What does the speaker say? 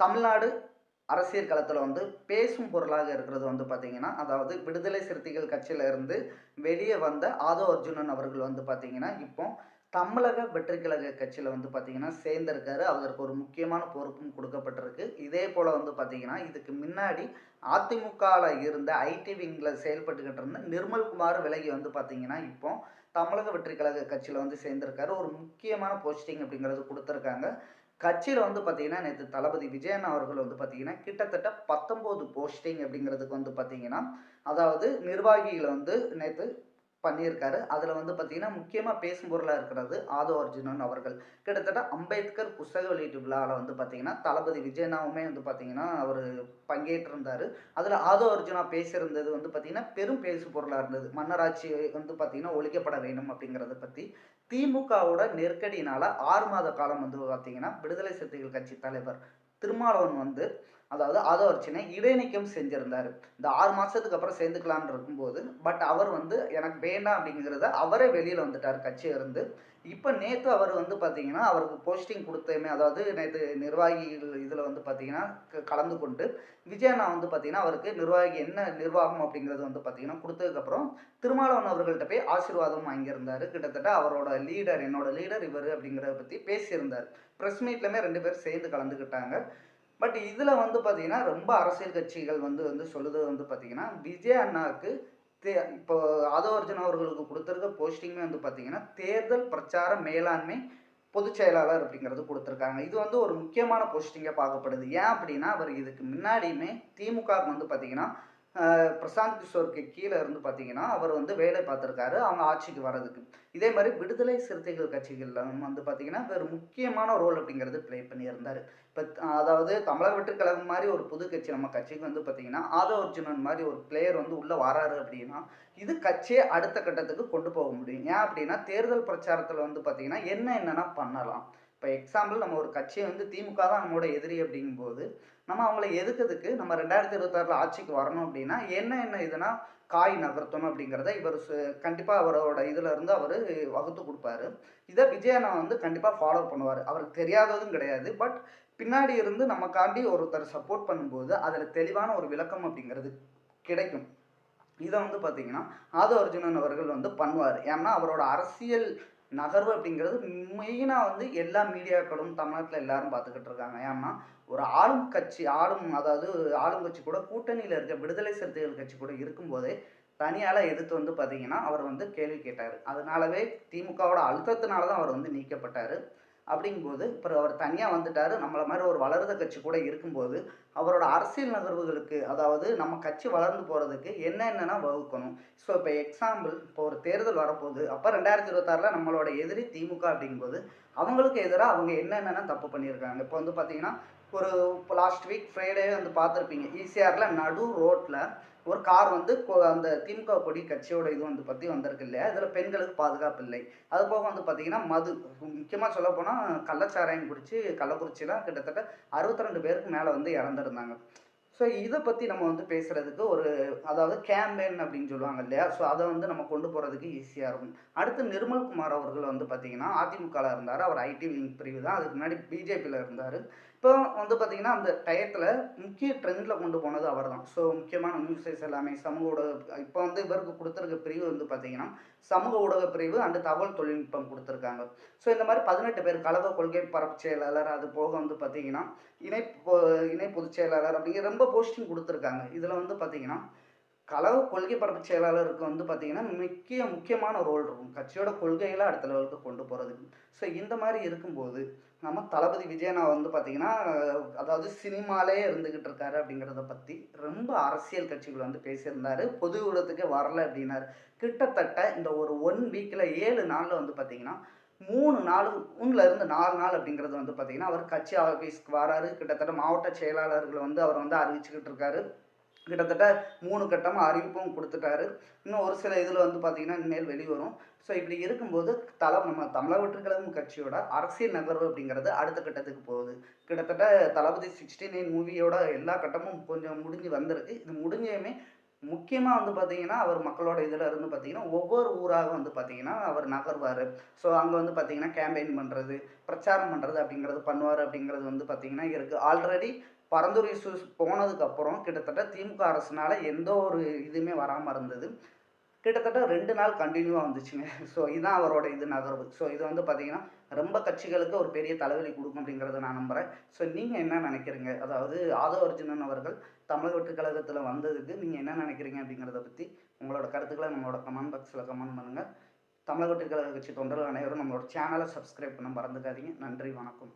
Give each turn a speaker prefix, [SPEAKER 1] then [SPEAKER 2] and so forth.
[SPEAKER 1] தமிழ்நாடு அரசியல் களத்தில் வந்து பேசும் பொருளாக இருக்கிறது வந்து பார்த்தீங்கன்னா அதாவது விடுதலை சிறுத்தைகள் கட்சியிலிருந்து வெளியே வந்த ஆதோ அர்ஜுனன் அவர்கள் வந்து பார்த்தீங்கன்னா இப்போ தமிழக வெற்றி கழக கட்சியில் வந்து பார்த்தீங்கன்னா சேர்ந்திருக்காரு. அவருக்கு ஒரு முக்கியமான பொறுப்பும் கொடுக்கப்பட்டிருக்கு. இதே போல் வந்து பார்த்தீங்கன்னா இதுக்கு முன்னாடி அதிமுகவில் இருந்த ஐடி விங்கில் செயல்பட்டுக்கிட்டு இருந்த நிர்மல்குமார் விலகி வந்து பார்த்தீங்கன்னா இப்போ தமிழக வெற்றி கழக கட்சியில் வந்து சேர்ந்திருக்காரு. ஒரு முக்கியமான போஸ்டிங் அப்படிங்கிறது கொடுத்துருக்காங்க. கட்சியில் வந்து பார்த்தீங்கன்னா நேற்று தளபதி விஜயன் அவர்கள் வந்து பார்த்தீங்கன்னா கிட்டத்தட்ட பத்தொம்போது போஸ்டிங் அப்படிங்கிறதுக்கு வந்து பார்த்தீங்கன்னா அதாவது நிர்வாகிகளை வந்து நேற்று பண்ணியிருக்காரு. அதில் வந்து பார்த்திங்கன்னா முக்கியமாக பேசும் பொருளாக இருக்கிறது ஆதோ அர்ஜுனன் அவர்கள். கிட்டத்தட்ட அம்பேத்கர் புஸ்தக வெளியீட்டு விழாவில் வந்து பார்த்திங்கன்னா தளபதி விஜயனாவுமே வந்து பார்த்திங்கன்னா அவர் பங்கேற்றிருந்தார். அதில் ஆதோ அர்ஜுனா பேசியிருந்தது வந்து பார்த்தீங்கன்னா பெரும் பேசு பொருளாக இருந்தது. மன்னராட்சி வந்து பார்த்திங்கன்னா ஒழிக்கப்பட வேண்டும் அப்படிங்கிறத பற்றி திமுகவோட நெருக்கடியினால் ஆறு மாத காலம் வந்து பார்த்திங்கன்னா விடுதலை சிறுத்தைகள் கட்சி தலைவர் திருமாவளவன் வந்து அதாவது ஆதவ அர்ச்சனை இடைநீக்கம் செஞ்சிருந்தார். இந்த ஆறு மாதத்துக்கு அப்புறம் சேர்ந்துக்கலான்னு இருக்கும்போது பட் அவர் வந்து எனக்கு வேண்டாம் அப்படிங்கிறத அவரே வெளியில் வந்துட்டார் கட்சியிலிருந்து இப்போ நேற்று அவர் வந்து பார்த்தீங்கன்னா அவருக்கு போஸ்டிங் கொடுத்தமே அதாவது நேற்று நிர்வாகிகள் இதில் வந்து பார்த்தீங்கன்னா க- கலந்து கொண்டு விஜயண்ணா வந்து பார்த்தீங்கன்னா அவருக்கு நிர்வாகி என்ன நிர்வாகம் அப்படிங்கிறது வந்து பார்த்தீங்கன்னா கொடுத்ததுக்கப்புறம் திருமாவளவன் அவர்கள்ட்ட போய் ஆசீர்வாதம் வாங்கியிருந்தார். கிட்டத்தட்ட அவரோட லீடர் என்னோட லீடர் இவர் அப்படிங்கிறத பற்றி பேசியிருந்தார். ப்ரெஸ் மீட்லையுமே ரெண்டு பேரும் சேர்ந்து கலந்துக்கிட்டாங்க. பட் இதில் வந்து பார்த்தீங்கன்னா ரொம்ப அரசியல் கட்சிகள் வந்து வந்து சொல்லுது வந்து பார்த்தீங்கன்னா விஜய் அண்ணாவுக்கு தே இப்போ ஆதவர்ஜன் அவர்களுக்கு கொடுத்துருக்க போஸ்டிங்குமே வந்து பார்த்தீங்கன்னா தேர்தல் பிரச்சார மேலாண்மை பொதுச் செயலாளர் அப்படிங்கிறது கொடுத்துருக்காங்க. இது வந்து ஒரு முக்கியமான போஸ்டிங்காக பார்க்கப்படுது. ஏன் அப்படின்னா அவர் இதுக்கு முன்னாடியுமே திமுக வந்து பார்த்தீங்கன்னா பிரசாந்த் கிஷோருக்கு கீழே இருந்து பார்த்தீங்கன்னா அவர் வந்து வேலை பார்த்துருக்காரு அவங்க ஆட்சிக்கு வர்றதுக்கு. இதே மாதிரி விடுதலை சிறுத்தைகள் கட்சிகளில் வந்து பார்த்தீங்கன்னா ஒரு முக்கியமான ரோல் அப்படிங்கிறது ப்ளே பண்ணியிருந்தார். இப்போ அதாவது தமிழக வெற்றி மாதிரி ஒரு புது கட்சி நம்ம கட்சிக்கு வந்து பார்த்தீங்கன்னா ஆதவ அர்ஜுனன் மாதிரி ஒரு பிளேயர் வந்து உள்ளே வராரு அப்படின்னா இது கட்சியை அடுத்த கட்டத்துக்கு கொண்டு போக முடியும். ஏன் அப்படின்னா தேர்தல் பிரச்சாரத்தில் வந்து பார்த்தீங்கன்னா என்ன என்னென்னா பண்ணலாம். இப்போ எக்ஸாம்பிள் நம்ம ஒரு கட்சியை வந்து திமுக தான் நம்மளோட எதிரி அப்படிங்கும்போது நம்ம அவங்கள எதுக்குதுக்கு? நம்ம ரெண்டாயிரத்தி இருபத்தாறில் ஆட்சிக்கு வரணும் அப்படின்னா என்ன என்ன இதுனா காய் நகர்த்தணும் அப்படிங்கிறத இவர் கண்டிப்பாக அவரோட இதில் இருந்து அவர் வகுத்து கொடுப்பாரு. இதை விஜயனா வந்து கண்டிப்பாக ஃபாலோ பண்ணுவார். அவருக்கு தெரியாததும் கிடையாது. பட் பின்னாடி இருந்து நமக்காண்டி ஒருத்தர் சப்போர்ட் பண்ணும்போது அதில் தெளிவான ஒரு விளக்கம் அப்படிங்கிறது கிடைக்கும். இதை வந்து பார்த்தீங்கன்னா ஆதவ அர்ஜுனன் அவர்கள் வந்து பண்ணுவார். ஏன்னா அவரோட அரசியல் நகர்வு அப்படிங்கிறது மெயினாக வந்து எல்லா மீடியாக்களும் தமிழ்நாட்டில் எல்லாரும் பார்த்துக்கிட்டு இருக்காங்க. ஏன்னா ஒரு ஆளும் கட்சி ஆளும் அதாவது ஆளும் கட்சி கூட கூட்டணியில் இருக்க விடுதலை சிறுத்தைகள் கட்சி கூட இருக்கும்போதே தனியால் எதிர்த்து வந்து பார்த்தீங்கன்னா அவர் வந்து கேள்வி கேட்டார். அதனாலவே திமுகவோட அழுத்தத்தினால தான் அவர் வந்து நீக்கப்பட்டார். அப்படிங்கும்போது இப்போ அவர் தனியாக வந்துட்டார். நம்மளை மாதிரி ஒரு வளர்ந்த கட்சி கூட இருக்கும்போது அவரோட அரசியல் நகர்வுகளுக்கு அதாவது நம்ம கட்சி வளர்ந்து போகிறதுக்கு என்னென்னா வகுக்கணும். ஸோ இப்போ எக்ஸாம்பிள் இப்போ ஒரு தேர்தல் வரப்போகுது. அப்போ ரெண்டாயிரத்தி இருபத்தாறில் நம்மளோட எதிரி திமுக அப்படிங்கும்போது அவங்களுக்கு எதிராக அவங்க என்னென்னா தப்பு பண்ணியிருக்காங்க. இப்போ வந்து பார்த்தீங்கன்னா ஒரு லாஸ்ட் வீக் ஃப்ரைடே வந்து பார்த்துருப்பீங்க ஈசிஆரில் நடு ரோட்டில் ஒரு கார் வந்து அந்த திமுக கொடி கட்சியோட இது வந்து பற்றி வந்திருக்கு இல்லையா? இதில் பெண்களுக்கு பாதுகாப்பு இல்லை. அது போக வந்து பார்த்தீங்கன்னா மது முக்கியமாக சொல்ல போனால் கள்ளச்சாராயம் குடிச்சு கள்ளக்குறிச்சியில் கிட்டத்தட்ட அறுபத்தி ரெண்டு பேருக்கு மேலே வந்து இறந்துருந்தாங்க. ஸோ இதை பற்றி நம்ம வந்து பேசுகிறதுக்கு ஒரு அதாவது கேம்பெயின் அப்படின்னு சொல்லுவாங்க இல்லையா? ஸோ அதை வந்து நம்ம கொண்டு போகிறதுக்கு ஈஸியாக இருக்கும். அடுத்து நிர்மல்குமார் அவர்கள் வந்து பார்த்தீங்கன்னா அதிமுகவில் இருந்தார். அவர் ஐடி விங் பிரிவு தான். அதுக்கு முன்னாடி பிஜேபியில் இருந்தார். இப்போ வந்து பார்த்தீங்கன்னா அந்த டயத்தில் முக்கிய ட்ரெண்டில் கொண்டு போனது அவர் தான் ஸோ முக்கியமான நியூஸஸ் எல்லாமே சமூக ஊடக இப்போ வந்து இவருக்கு கொடுத்துருக்க பிரிவு வந்து பார்த்தீங்கன்னா சமூக ஊடக பிரிவு அண்டு தகவல் தொழில்நுட்பம் கொடுத்துருக்காங்க. ஸோ இந்த மாதிரி பதினெட்டு பேர் கழக கொள்கை பரப்பு செயலாளர் அது போக வந்து பார்த்தீங்கன்னா இணை இணை பொதுச் செயலாளர் அப்படிங்கிற ரொம்ப போஸ்டிங் கொடுத்துருக்காங்க. இதில் வந்து பார்த்தீங்கன்னா கலவு கொள்கை பரப்பு செயலாளருக்கு வந்து பார்த்தீங்கன்னா முக்கிய முக்கியமான ரோல் இருக்கும். கட்சியோட கொள்கைகளை அடுத்த லெவலுக்கு கொண்டு போகிறதுக்கு ஸோ இந்த மாதிரி இருக்கும்போது நம்ம தளபதி விஜயனா வந்து பார்த்திங்கன்னா அதாவது சினிமாலே இருந்துக்கிட்டு இருக்காரு அப்படிங்கிறத பற்றி ரொம்ப அரசியல் கட்சிகள் வந்து பேசியிருந்தார். பொது ஊடகத்துக்கு வரல அப்படின்னாரு. கிட்டத்தட்ட இந்த ஒரு ஒன் வீக்கில் ஏழு நாளில் வந்து பார்த்திங்கன்னா மூணு நாள் மூணுல இருந்து நாலு நாள் அப்படிங்கிறது வந்து பார்த்தீங்கன்னா அவர் கட்சி ஆஃபீஸ்க்கு வராரு. கிட்டத்தட்ட மாவட்ட செயலாளர்கள் வந்து அவர் வந்து அறிவிச்சுக்கிட்டு இருக்காரு. கிட்டத்தட்ட மூணு கட்டமாக அறிவிப்பும் கொடுத்துட்டாரு. இன்னும் ஒரு சில இதில் வந்து பார்த்தீங்கன்னா இனிமேல் வெளிவரும். ஸோ இப்படி இருக்கும்போது தலை நம்ம தமிழக கட்சியோட அரசியல் நகர்வு அப்படிங்கிறது அடுத்த கட்டத்துக்கு போகுது. கிட்டத்தட்ட தளபதி சிக்ஸ்டி நைன் மூவியோட எல்லா கட்டமும் கொஞ்சம் முடிஞ்சு வந்திருக்கு. இது முடிஞ்சையுமே முக்கியமாக வந்து பார்த்தீங்கன்னா அவர் மக்களோட இதில் இருந்து பார்த்தீங்கன்னா ஒவ்வொரு ஊராக வந்து பார்த்தீங்கன்னா அவர் நகர்வார். ஸோ அங்கே வந்து பார்த்தீங்கன்னா கேம்பெயின் பண்ணுறது பிரச்சாரம் பண்ணுறது அப்படிங்கிறது பண்ணுவார் அப்படிங்கிறது வந்து பார்த்தீங்கன்னா இருக்குது ஆல்ரெடி பரந்தூர் இஷ்யூஸ் போனதுக்கப்புறம் கிட்டத்தட்ட திமுக அரசுனால எந்த ஒரு இதுவுமே வராமல் இருந்தது. கிட்டத்தட்ட ரெண்டு நாள் கண்டினியூவாக வந்துச்சுங்க. ஸோ இதுதான் அவரோட இது நகர்வு. ஸோ இது வந்து பார்த்தீங்கன்னா ரொம்ப கட்சிகளுக்கு ஒரு பெரிய தலைவலி கொடுக்கும் அப்படிங்கிறத நான் நம்புகிறேன் ஸோ நீங்கள் என்ன நினைக்கிறீங்க? அதாவது ஆதவ அர்ஜுனன் அவர்கள் தமிழக வெற்றி கழகத்தில் வந்ததுக்கு நீங்கள் என்ன நினைக்கிறீங்க அப்படிங்கிறத பற்றி உங்களோட கருத்துக்களை நம்மளோட கமெண்ட் பாக்ஸில் கமெண்ட் பண்ணுங்கள் தமிழக வெற்றி கழக கட்சி தொண்டர்கள் அனைவரும் நம்மளோட சேனலை சப்ஸ்கிரைப் பண்ண மறந்துக்காதீங்க நன்றி வணக்கம்.